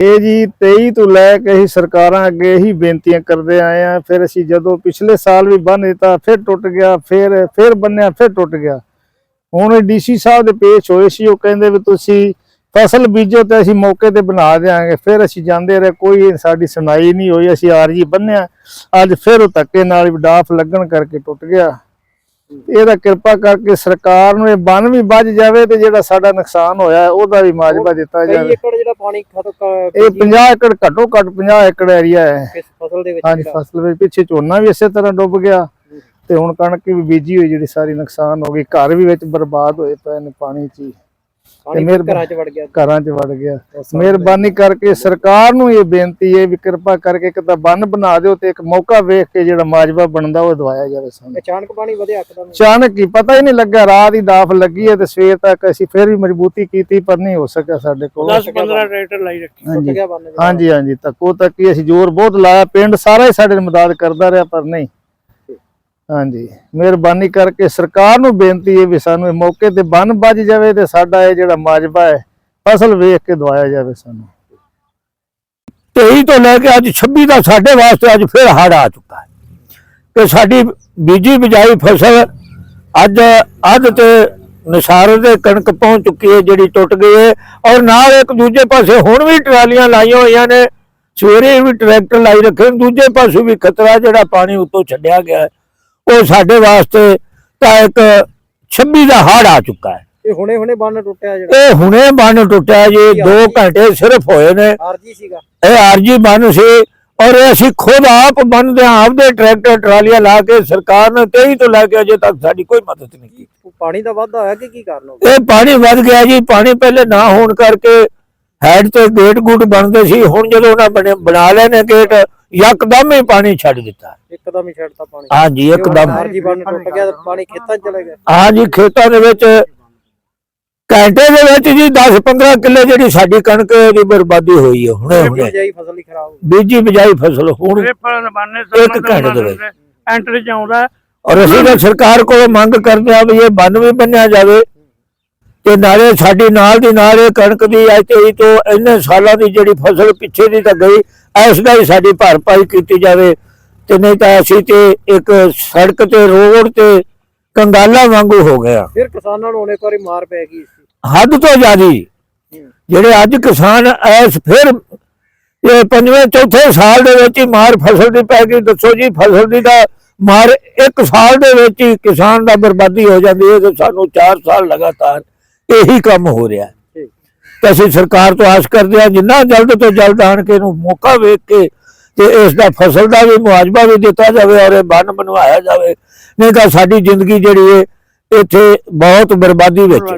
ਇਹ ਜੀ 23 ਤੋਂ ਲੈ ਕੇ ਅਸੀਂ ਸਰਕਾਰਾਂ ਅੱਗੇ ਹੀ ਬੇਨਤੀਆਂ ਕਰਦੇ ਆਏ ਆ ਫਿਰ ਅਸੀਂ ਜਦੋਂ ਪਿਛਲੇ ਸਾਲ ਵੀ ਬੰਨ ਦਿੱਤਾ, ਫਿਰ ਟੁੱਟ ਗਿਆ, ਫਿਰ ਫਿਰ ਬੰਨਿਆ, ਫਿਰ ਟੁੱਟ ਗਿਆ। ਹੁਣ ਡੀਸੀ ਸਾਹਿਬ ਦੇ ਪੇਸ਼ ਹੋਏ ਸੀ, ਉਹ ਕਹਿੰਦੇ ਵੀ ਤੁਸੀਂ ਫਸਲ ਬੀਜੋ ਤੇ ਅਸੀਂ ਮੌਕੇ ਤੇ ਬਣਾ ਦੇਾਂਗੇ ਫਿਰ ਅਸੀਂ ਜਾਂਦੇ ਰਹੇ, ਕੋਈ ਸਾਡੀ ਸੁਣਾਈ ਨਹੀਂ ਹੋਈ, ਅਸੀਂ ਆਰਜੀ ਬੰਨਿਆ। ਅੱਜ ਫਿਰ ਉਹ ਧੱਕੇ ਨਾਲ ਵੀ ਡਾਫ ਲੱਗਣ ਕਰਕੇ ਟੁੱਟ ਗਿਆ। ਇਹਦਾ ਕਿਰਪਾ ਕਰਕੇ ਸਰਕਾਰ ਨੂੰ ਇਹ ਬੰਨ ਵੀ ਵੱਜ ਜਾਵੇ ਤੇ ਜਿਹੜਾ ਸਾਡਾ ਨੁਕਸਾਨ ਹੋਇਆ ਉਹਦਾ ਵੀ ਮਾਜਬਾ ਦਿੱਤਾ ਕਈ ਜਾਵੇ। ਏਕੜ ਜਿਹੜਾ ਪਾਣੀ ਖਤਮ ਇਹ 50 ਏਕੜ ਘੱਟੋ ਘੱਟ 50 ਏਕੜ ਏਰੀਆ ਹੈ। ਕਿਸ ਫਸਲ ਦੇ ਵਿੱਚ ਹਾਂਜੀ। ਫਸਲ ਵਿੱਚ ਪਿੱਛੇ ਝੋਨਾ ਵੀ ਇਸੇ ਤਰ੍ਹਾਂ ਡੁੱਬ ਗਿਆ ਤੇ ਹੁਣ ਕਣਕ ਵੀ ਬੀਜੀ ਹੋਈ ਜਿਹੜੀ ਸਾਰੀ ਨੁਕਸਾਨ ਹੋ ਗਈ। ਘਰ ਵੀ ਵਿੱਚ ਬਰਬਾਦ ਹੋਏ ਪਏ ਨੇ ਪਾਣੀ 'ਚ ਪਾਣੀ ਮਿਹਰ- ਘਰਾਂ 'ਚ ਵੜ ਗਿਆ। ਘਰਾਂ 'ਚ ਵੜ ਗਿਆ। ਮਿਹਰਬਾਨੀ ਕਰਕੇ ਸਰਕਾਰ ਨੂੰ ਇਹ ਬੇਨਤੀ ਹੈ ਵੀ ਕਿਰਪਾ ਕਰਕੇ ਇੱਕ ਤਾਂ ਬੰਨ ਬਣਾ ਦਿਓ ਤੇ ਇੱਕ ਮੌਕਾ ਵੇਖ ਕੇ ਜਿਹੜਾ ਮਾਜਬਾ ਬਣਦਾ ਉਹ ਦਵਾਇਆ ਜਾਵੇ ਸਾਨੂੰ। ਅਚਾਨਕ ਪਾਣੀ ਵਧਿਆ ਇੱਕਦਮ ਅਚਾਨਕ ਹੀ ਪਤਾ ਹੀ ਨਹੀਂ ਲੱਗਾ ਰਾਤ ਹੀ ਦਾਫ ਲੱਗੀ ਹੈ ਤੇ ਸਵੇਰ ਤੱਕ ਅਸੀਂ ਫਿਰ ਵੀ ਮਜ਼ਬੂਤੀ ਕੀਤੀ ਪਰ ਨਹੀਂ ਹੋ ਸਕਿਆ ਸਾਡੇ ਕੋਲ। 10 15 ਟਰੈਕਟਰ ਲਾਈ ਰੱਖੀ। ਹਾਂਜੀ। ਗਿਆ ਬੰਨ ਜਿਹੜਾ। ਹਾਂਜੀ ਹਾਂਜੀ। ਤੱਕੋ ਤੱਕ ਹੀ ਅਸੀਂ ਜ਼ੋਰ ਬਹੁਤ ਲਾਇਆ। ਪਿੰਡ ਸਾਰਾ ਹੀ ਸਾਡੇ ਮਦਦ ਕਰਦਾ ਰਿਹਾ ਪਰ ਨਹੀਂ। ਹਾਂਜੀ। ਮਿਹਰਬਾਨੀ ਕਰਕੇ ਸਰਕਾਰ ਨੂੰ ਬੇਨਤੀ ਹੈ ਵੀ ਸਾਨੂੰ ਇਹ ਮੌਕੇ ਤੇ ਬੰਨ ਵੱਜ ਜਾਵੇ ਤੇ ਸਾਡਾ ਇਹ ਜਿਹੜਾ ਮਾਜਬਾ ਹੈ ਫਸਲ ਵੇਖ ਕੇ ਦਵਾਇਆ ਜਾਵੇ ਸਾਨੂੰ। 23 ਤੋਂ ਲੈ ਕੇ ਅੱਜ 26 ਦਾ ਸਾਡੇ ਵਾਸਤੇ ਅੱਜ ਫਿਰ ਹੜ ਆ ਚੁੱਕਾ ਹੈ। ਕਿ ਸਾਡੀ ਬੀਜੀ ਬਿਜਾਈ ਫਸਲ ਅੱਜ ਅੱਧ ਤੇ ਨਿਸਾਰ ਦੇ ਕਣਕ ਪਹੁੰਚ ਚੁੱਕੀ ਹੈ ਜਿਹੜੀ ਟੁੱਟ ਗਈ ਹੈ। ਔਰ ਨਾਲ ਇੱਕ ਦੂਜੇ ਪਾਸੇ ਹੁਣ ਵੀ ਟਰਾਲੀਆਂ ਲਾਈਆਂ ਹੋਈਆਂ ਨੇ। ਸਵੇਰੇ ਵੀ ਟਰੈਕਟਰ ਲਾਈ ਰੱਖੇ ਨੇ, ਦੂਜੇ ਪਾਸੇ ਵੀ ਖਤਰਾ ਜਿਹੜਾ ਪਾਣੀ ਉੱਤੋਂ ਛੱਡਿਆ ਗਿਆ ਹੈ, ਉਹ ਸਾਡੇ ਵਾਸਤੇ ਤਾਂ ਇੱਕ 26 ਦਾ ਹੜ ਆ ਚੁੱਕਾ ਹੈ। ਇਹ ਹੁਣੇ ਹੁਣੇ ਬੰਨ ਟੁੱਟਿਆ ਜਿਹੜਾ। ਇਹ ਹੁਣੇ ਬੰਨ ਟੁੱਟਿਆ ਜੀ 2 ਘੰਟੇ ਸਿਰਫ ਹੋਏ ਨੇ। ਆਰਜੀ ਸੀਗਾ। ਇਹ ਆਰਜੀ ਬੰਨ ਸੀ ਔਰ ਇਹ ਅਸੀਂ ਖੁਦ ਆਪ ਬੰਨਦੇ ਹਾਂ ਆਪਦੇ ਟਰੈਕਟਰ ਟਰਾਲੀਆਂ ਲਾ ਕੇ ਸਰਕਾਰ ਨੇ 23 ਤੋਂ ਲੈ ਕੇ ਅਜੇ ਤੱਕ ਸਾਡੀ ਕੋਈ ਮਦਦ ਨਹੀਂ ਕੀਤੀ। ਪਾਣੀ ਦਾ ਵਾਧਾ ਹੋਇਆ ਕਿ ਕੀ ਕਾਰਨ ਹੋ ਗਿਆ? ਇਹ ਪਾਣੀ ਵੱਧ ਗਿਆ ਜੀ ਪਾਣੀ ਪਹਿਲੇ ਨਾ ਹੋਣ ਕਰਕੇ ਹੈਡ ਤੇ ਗੇਟ ਗੂਟ ਬਣਦੇ ਸੀ ਹੁਣ ਜਦੋਂ ਉਹਨਾਂ ਬਣੇ ਬਣਾ ਲਏ ਨੇ ਗੇਟ ਯਕਦਮ ਹੀ ਪਾਣੀ ਛੱਡ ਦਿੱਤਾ। ਇੱਕਦਮ ਹੀ ਛੱਡਤਾ ਪਾਣੀ। ਹਾਂਜੀ ਇੱਕਦਮ। ਆਰਜੀ ਬੰਨ ਟੁੱਟ ਗਿਆ ਤੇ ਪਾਣੀ ਖੇਤਾਂ 'ਚ ਚਲੇ ਗਿਆ ਹਾਂਜੀ ਖੇਤਾਂ ਦੇ ਵਿੱਚ ਘੰਟੇ ਦੇ ਵਿੱਚ ਜੀ 10-15 ਕਿੱਲੇ ਜਿਹੜੀ ਸਾਡੀ ਕਣਕ ਦੀ ਬਰਬਾਦੀ ਹੋਈ ਹੈ ਹੁਣੇ ਹੁਣੇ। ਜਾਈ ਫਸਲ ਹੀ ਖਰਾਬ ਹੋ ਬੀਜੀ ਬਿਜਾਈ ਫਸਲ ਹੁਣ ਇੱਕ ਘੰਟੇ ਦੇ ਵਿੱਚ। ਐਂਟਰ ਚ ਆਉਂਦਾ ਔਰ ਅਸੀਂ ਤਾਂ ਸਰਕਾਰ ਕੋਲੋਂ ਮੰਗ ਕਰਦੇ ਆ ਵੀ ਇਹ ਬੰਨ ਵੀ ਬੰਨਿਆ ਜਾਵੇ ਤੇ ਨਾਲੇ ਸਾਡੀ ਨਾਲ ਦੀ ਨਾਲ ਇਹ ਕਣਕ ਦੀ ਅੱਜ ਤੇ ਤੋਂ ਇੰਨੇ ਸਾਲਾਂ ਦੀ ਜਿਹੜੀ ਫਸਲ ਪਿੱਛੇ ਦੀ ਤਾਂ ਗਈ ਐਸ ਦਾ ਹੀ ਸਾਡੀ ਭਰਪਾਈ ਕੀਤੀ ਜਾਵੇ ਤੇ ਨਹੀਂ ਤਾਂ ਅਸੀਂ ਤੇ ਇੱਕ ਸੜਕ ਤੇ ਰੋਡ ਤੇ ਕੰਗਾਲਾ ਵਾਂਗੂ ਹੋ ਗਿਆ। ਫਿਰ ਕਿਸਾਨਾਂ ਨੂੰ ਇੱਕ ਵਾਰੀ ਮਾਰ ਪੈ ਗਈ ਸੀ। ਹੱਦ ਤੋਂ ਜ਼ਿਆਦੀ। ਜਿਹੜੇ ਅੱਜ ਕਿਸਾਨ ਐਸ ਫਿਰ ਇਹ ਪੰਜਵੇਂ ਚੌਥੇ ਸਾਲ ਦੇ ਵਿੱਚ ਹੀ ਮਾਰ ਫਸਲ ਦੀ ਪੈ ਗਈ। ਦੱਸੋ ਜੀ ਫਸਲ ਦੀ ਤਾਂ ਮਾਰ ਇੱਕ ਸਾਲ ਦੇ ਵਿੱਚ ਹੀ ਕਿਸਾਨ ਦਾ ਬਰਬਾਦੀ ਹੋ ਜਾਂਦੀ ਹੈ ਤੇ ਸਾਨੂੰ 4 ਸਾਲ ਲਗਾਤਾਰ ਇਹੀ ਕੰਮ ਹੋ ਰਿਹਾ। ਹੈ। ਤੇ ਅਸੀਂ ਸਰਕਾਰ ਤੋਂ ਆਸ ਕਰਦੇ ਹਾਂ, ਜਿੰਨਾ ਜਲਦ ਤੋਂ ਜਲਦ ਆਣ ਕੇ ਇਹਨੂੰ ਮੌਕਾ ਵੇਖ ਕੇ ਤੇ ਇਸ ਦਾ ਫਸਲ ਦਾ ਵੀ ਮੁਆਵਜ਼ਾ ਵੀ ਦਿੱਤਾ ਜਾਵੇ ਔਰ ਇਹ ਬੰਨ ਬਣਵਾਇਆ ਜਾਵੇ, ਨਹੀਂ ਤਾਂ ਸਾਡੀ ਜ਼ਿੰਦਗੀ ਜਿਹੜੀ ਹੈ ਇੱਥੇ ਬਹੁਤ ਬਰਬਾਦੀ ਵਿੱਚ